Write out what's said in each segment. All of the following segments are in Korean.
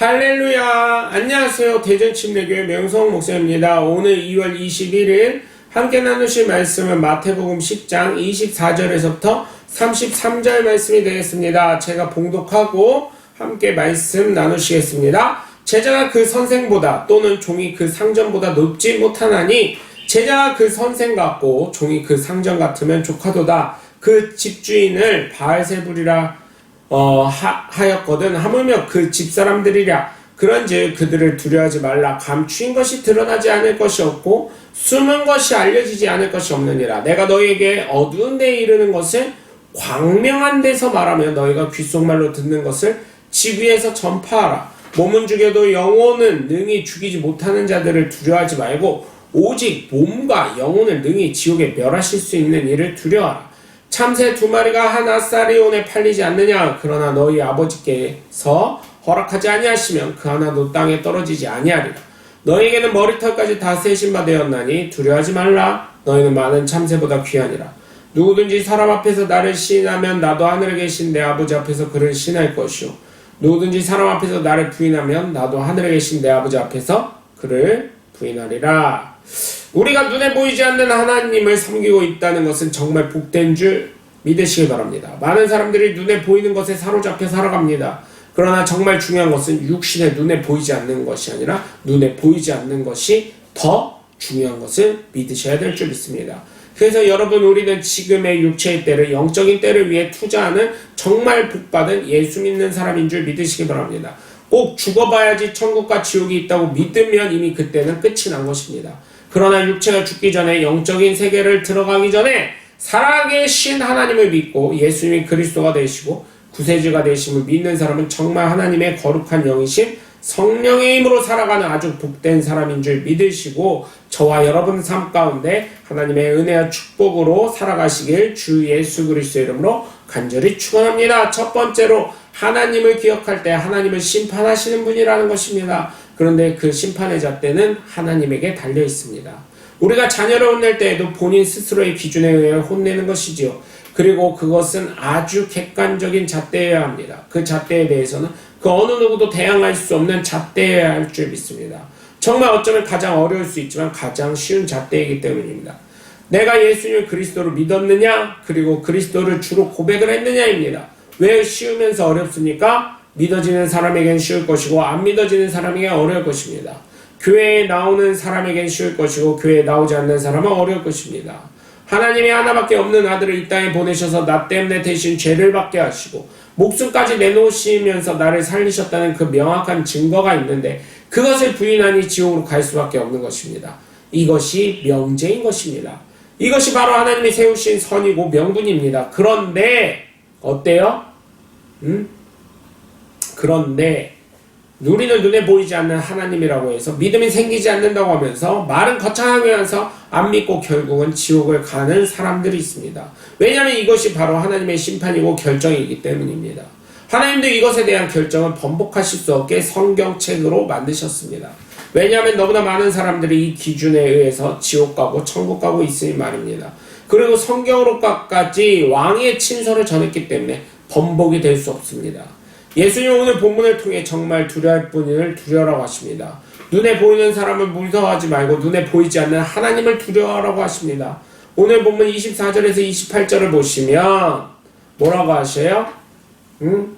할렐루야! 안녕하세요. 대전침례교회 명성 목사입니다. 오늘 2월 21일 함께 나누실 말씀은 마태복음 10장 24절에서부터 33절 말씀이 되겠습니다. 제가 봉독하고 함께 말씀 나누시겠습니다. 제자가 그 선생보다 또는 종이 그 상전보다 높지 못하나니 제자가 그 선생 같고 종이 그 상전 같으면 조카도다. 그 집주인을 바알세불이라 어, 하, 하였거든. 하물며 그 집사람들이랴. 그런즉 그들을 두려워하지 말라. 감추인 것이 드러나지 않을 것이 없고 숨은 것이 알려지지 않을 것이 없느니라. 내가 너희에게 어두운 데에 이르는 것을 광명한 데서 말하며 너희가 귓속말로 듣는 것을 집 위에서 전파하라. 몸은 죽여도 영혼은 능히 죽이지 못하는 자들을 두려워하지 말고 오직 몸과 영혼을 능히 지옥에 멸하실 수 있는 이를 두려워하라 참새 두 마리가 하나 쌀이온에 팔리지 않느냐? 그러나 너희 아버지께서 허락하지 아니하시면 그 하나도 땅에 떨어지지 아니하리라. 너희에게는 머리털까지 다 세신 바 되었나니 두려워하지 말라. 너희는 많은 참새보다 귀하니라. 누구든지 사람 앞에서 나를 시인하면 나도 하늘에 계신 내 아버지 앞에서 그를 시인할 것이요. 누구든지 사람 앞에서 나를 부인하면 나도 하늘에 계신 내 아버지 앞에서 그를 부인하리라 우리가 눈에 보이지 않는 하나님을 섬기고 있다는 것은 정말 복된 줄 믿으시기 바랍니다. 많은 사람들이 눈에 보이는 것에 사로잡혀 살아갑니다. 그러나 정말 중요한 것은 육신의 눈에 보이지 않는 것이 아니라 눈에 보이지 않는 것이 더 중요한 것을 믿으셔야 될 줄 믿습니다. 그래서 여러분 우리는 지금의 육체의 때를 영적인 때를 위해 투자하는 정말 복받은 예수 믿는 사람인 줄 믿으시기 바랍니다. 꼭 죽어봐야지 천국과 지옥이 있다고 믿으면 이미 그때는 끝이 난 것입니다. 그러나 육체가 죽기 전에 영적인 세계를 들어가기 전에 살아계신 하나님을 믿고 예수님이 그리스도가 되시고 구세주가 되심을 믿는 사람은 정말 하나님의 거룩한 영이신 성령의 힘으로 살아가는 아주 복된 사람인 줄 믿으시고 저와 여러분 삶 가운데 하나님의 은혜와 축복으로 살아가시길 주 예수 그리스도 이름으로 간절히 축원합니다. 첫 번째로 하나님을 기억할 때 하나님을 심판하시는 분이라는 것입니다. 그런데 그 심판의 잣대는 하나님에게 달려 있습니다. 우리가 자녀를 혼낼 때에도 본인 스스로의 기준에 의해 혼내는 것이지요. 그리고 그것은 아주 객관적인 잣대여야 합니다. 그 잣대에 대해서는 그 어느 누구도 대항할 수 없는 잣대여야 할 줄 믿습니다. 정말 어쩌면 가장 어려울 수 있지만 가장 쉬운 잣대이기 때문입니다. 내가 예수님을 그리스도로 믿었느냐, 그리고 그리스도를 주로 고백을 했느냐입니다. 왜 쉬우면서 어렵습니까? 믿어지는 사람에겐 쉬울 것이고 안 믿어지는 사람에게 어려울 것입니다. 교회에 나오는 사람에겐 쉬울 것이고 교회에 나오지 않는 사람은 어려울 것입니다. 하나님이 하나밖에 없는 아들을 이 땅에 보내셔서 나 때문에 대신 죄를 받게 하시고 목숨까지 내놓으시면서 나를 살리셨다는 그 명확한 증거가 있는데 그것을 부인하니 지옥으로 갈 수밖에 없는 것입니다. 이것이 명제인 것입니다. 이것이 바로 하나님이 세우신 선이고 명분입니다. 그런데 어때요? 음? 그런데 우리는 눈에 보이지 않는 하나님이라고 해서 믿음이 생기지 않는다고 하면서 말은 거창하게 하면서 안 믿고 결국은 지옥을 가는 사람들이 있습니다. 왜냐하면 이것이 바로 하나님의 심판이고 결정이기 때문입니다. 하나님도 이것에 대한 결정을 번복하실 수 없게 성경책으로 만드셨습니다. 왜냐하면 너무나 많은 사람들이 이 기준에 의해서 지옥 가고 천국 가고 있으니 말입니다. 그리고 성경으로까지 왕의 친서를 전했기 때문에 번복이 될 수 없습니다. 예수님 오늘 본문을 통해 정말 두려워할 분을 두려워라고 하십니다. 눈에 보이는 사람을 무서워하지 말고 눈에 보이지 않는 하나님을 두려워하라고 하십니다. 오늘 본문 24절에서 28절을 보시면 뭐라고 하셔요? 응?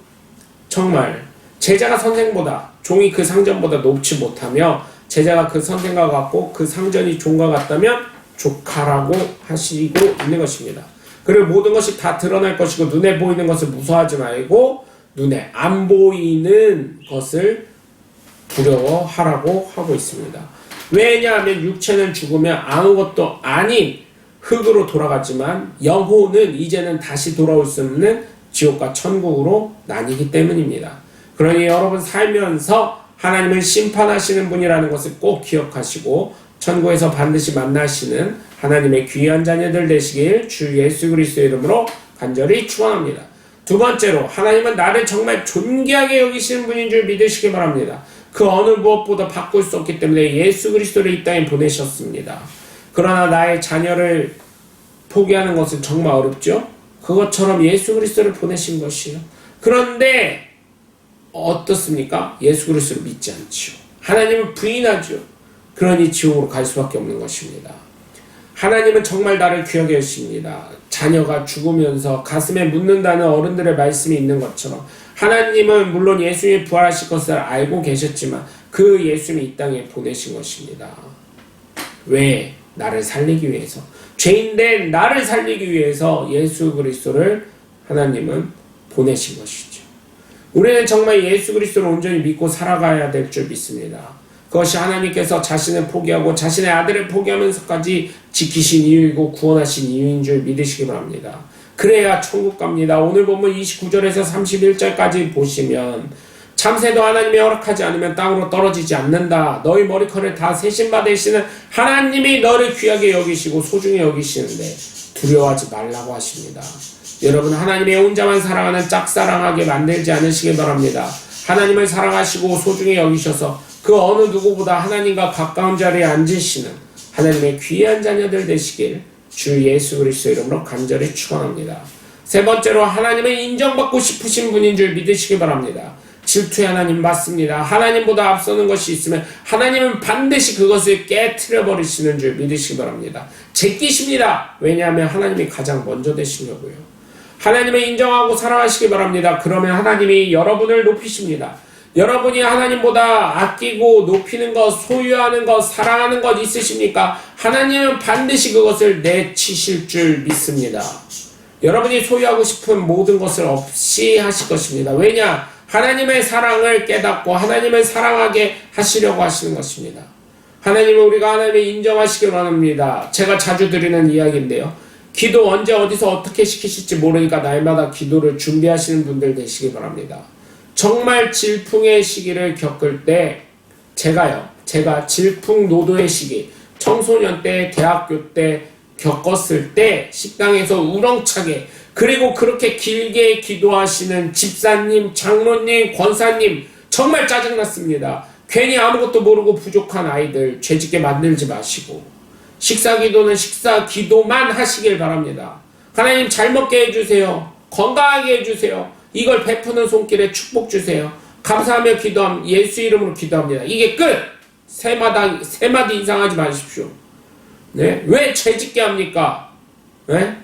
정말 제자가 선생보다 종이 그 상전보다 높지 못하며 제자가 그 선생과 같고 그 상전이 종과 같다면 조카라고 하시고 있는 것입니다. 그리고 모든 것이 다 드러날 것이고 눈에 보이는 것을 무서워하지 말고 눈에 안 보이는 것을 두려워하라고 하고 있습니다. 왜냐하면 육체는 죽으면 아무것도 아닌 흙으로 돌아갔지만 영혼은 이제는 다시 돌아올 수 없는 지옥과 천국으로 나뉘기 때문입니다. 그러니 여러분 살면서 하나님을 심판하시는 분이라는 것을 꼭 기억하시고 천국에서 반드시 만나시는 하나님의 귀한 자녀들 되시길 주 예수 그리스도의 이름으로 간절히 축원합니다. 두 번째로 하나님은 나를 정말 존귀하게 여기시는 분인 줄 믿으시기 바랍니다. 그 어느 무엇보다 바꿀 수 없기 때문에 예수 그리스도를 이 땅에 보내셨습니다. 그러나 나의 자녀를 포기하는 것은 정말 어렵죠. 그것처럼 예수 그리스도를 보내신 것이요. 그런데 어떻습니까? 예수 그리스도를 믿지 않지요. 하나님을 부인하죠. 그러니 지옥으로 갈 수밖에 없는 것입니다. 하나님은 정말 나를 귀하게 하십니다. 자녀가 죽으면서 가슴에 묻는다는 어른들의 말씀이 있는 것처럼 하나님은 물론 예수님이 부활하실 것을 알고 계셨지만 그 예수님이 이 땅에 보내신 것입니다. 왜? 나를 살리기 위해서. 죄인된 나를 살리기 위해서 예수 그리스도를 하나님은 보내신 것이죠. 우리는 정말 예수 그리스도를 온전히 믿고 살아가야 될 줄 믿습니다. 그것이 하나님께서 자신을 포기하고 자신의 아들을 포기하면서까지 지키신 이유이고 구원하신 이유인 줄 믿으시기 바랍니다. 그래야 천국 갑니다. 오늘 보면 29절에서 31절까지 보시면 참새도 하나님이 허락하지 않으면 땅으로 떨어지지 않는다. 너희 머리카락을 다 세신 받으시는 하나님이 너를 귀하게 여기시고 소중히 여기시는데 두려워하지 말라고 하십니다. 여러분 하나님의 혼자만 사랑하는 짝사랑하게 만들지 않으시길 바랍니다. 하나님을 사랑하시고 소중히 여기셔서 그 어느 누구보다 하나님과 가까운 자리에 앉으시는 하나님의 귀한 자녀들 되시길 주 예수 그리스도 이름으로 간절히 축원합니다. 세 번째로 하나님을 인정받고 싶으신 분인 줄 믿으시기 바랍니다. 질투의 하나님 맞습니다. 하나님보다 앞서는 것이 있으면 하나님은 반드시 그것을 깨트려 버리시는 줄 믿으시기 바랍니다. 제끼십니다. 왜냐하면 하나님이 가장 먼저 되시려고요. 하나님을 인정하고 사랑하시기 바랍니다. 그러면 하나님이 여러분을 높이십니다. 여러분이 하나님보다 아끼고 높이는 것, 소유하는 것, 사랑하는 것 있으십니까? 하나님은 반드시 그것을 내치실 줄 믿습니다. 여러분이 소유하고 싶은 모든 것을 없이 하실 것입니다. 왜냐? 하나님의 사랑을 깨닫고 하나님을 사랑하게 하시려고 하시는 것입니다. 하나님은 우리가 하나님을 인정하시길 원합니다. 제가 자주 드리는 이야기인데요. 기도 언제 어디서 어떻게 시키실지 모르니까 날마다 기도를 준비하시는 분들 되시기 바랍니다. 정말 질풍의 시기를 겪을 때 제가요, 제가 질풍 노도의 시기, 청소년 때, 대학교 때 겪었을 때 식당에서 우렁차게 그리고 그렇게 길게 기도하시는 집사님, 장로님, 권사님 정말 짜증났습니다. 괜히 아무것도 모르고 부족한 아이들 죄짓게 만들지 마시고 식사 기도는 식사 기도만 하시길 바랍니다. 하나님 잘 먹게 해주세요. 건강하게 해주세요. 이걸 베푸는 손길에 축복 주세요. 감사하며 기도함 예수 이름으로 기도합니다. 이게 끝. 세 마당 세 마디 이상 하지 마십시오. 네? 왜 죄짓게 합니까? 네?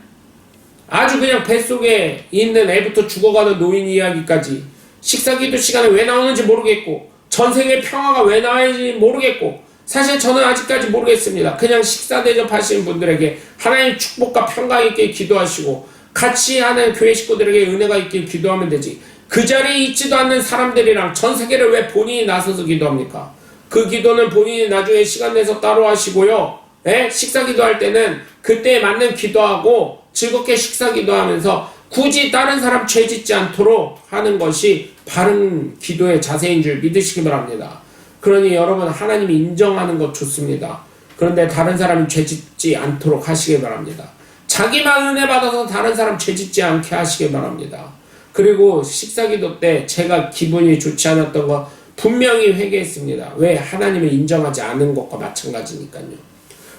아주 그냥 뱃속에 있는 애부터 죽어가는 노인 이야기까지 식사기도 시간에 왜 나오는지 모르겠고 전생의 평화가 왜 나와야지 모르겠고 사실 저는 아직까지 모르겠습니다. 그냥 식사 대접하시는 분들에게 하나님 축복과 평강 있게 기도하시고 같이 하는 교회 식구들에게 은혜가 있길 기도하면 되지. 그 자리에 있지도 않는 사람들이랑 전 세계를 왜 본인이 나서서 기도합니까? 그 기도는 본인이 나중에 시간 내서 따로 하시고요. 예? 식사 기도할 때는 그때에 맞는 기도하고 즐겁게 식사 기도하면서 굳이 다른 사람 죄 짓지 않도록 하는 것이 바른 기도의 자세인 줄 믿으시기 바랍니다. 그러니 여러분 하나님이 인정하는 것 좋습니다. 그런데 다른 사람이 죄 짓지 않도록 하시기 바랍니다. 자기만 은혜 받아서 다른 사람 죄 짓지 않게 하시기 바랍니다. 그리고 식사 기도 때 제가 기분이 좋지 않았던 거 분명히 회개했습니다. 왜? 하나님을 인정하지 않은 것과 마찬가지니까요.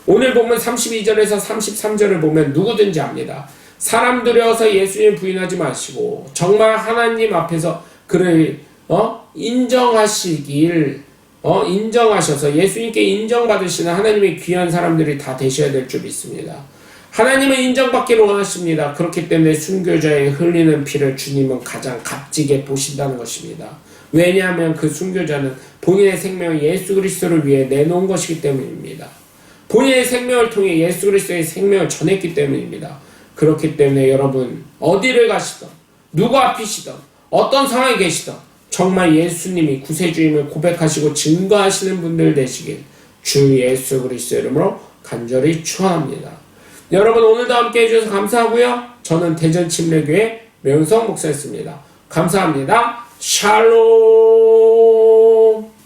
오늘 보면 32절에서 33절을 보면 누구든지 압니다. 사람 들여서 예수님 부인하지 마시고 정말 하나님 앞에서 그를 어? 인정하시길 어? 인정하셔서 예수님께 인정받으시는 하나님의 귀한 사람들이 다 되셔야 될 줄 믿습니다. 하나님은 인정받기를 원하십니다. 그렇기 때문에 순교자의 흘리는 피를 주님은 가장 값지게 보신다는 것입니다. 왜냐하면 그 순교자는 본인의 생명을 예수 그리스도를 위해 내놓은 것이기 때문입니다. 본인의 생명을 통해 예수 그리스도의 생명을 전했기 때문입니다. 그렇기 때문에 여러분 어디를 가시던 누구 앞이시던 어떤 상황에 계시던 정말 예수님이 구세주임을 고백하시고 증거하시는 분들 되시길 주 예수 그리스도 이름으로 간절히 축원합니다. 여러분 오늘도 함께 해주셔서 감사하고요. 저는 대전 침례교회 명성 목사였습니다. 감사합니다. 샬롬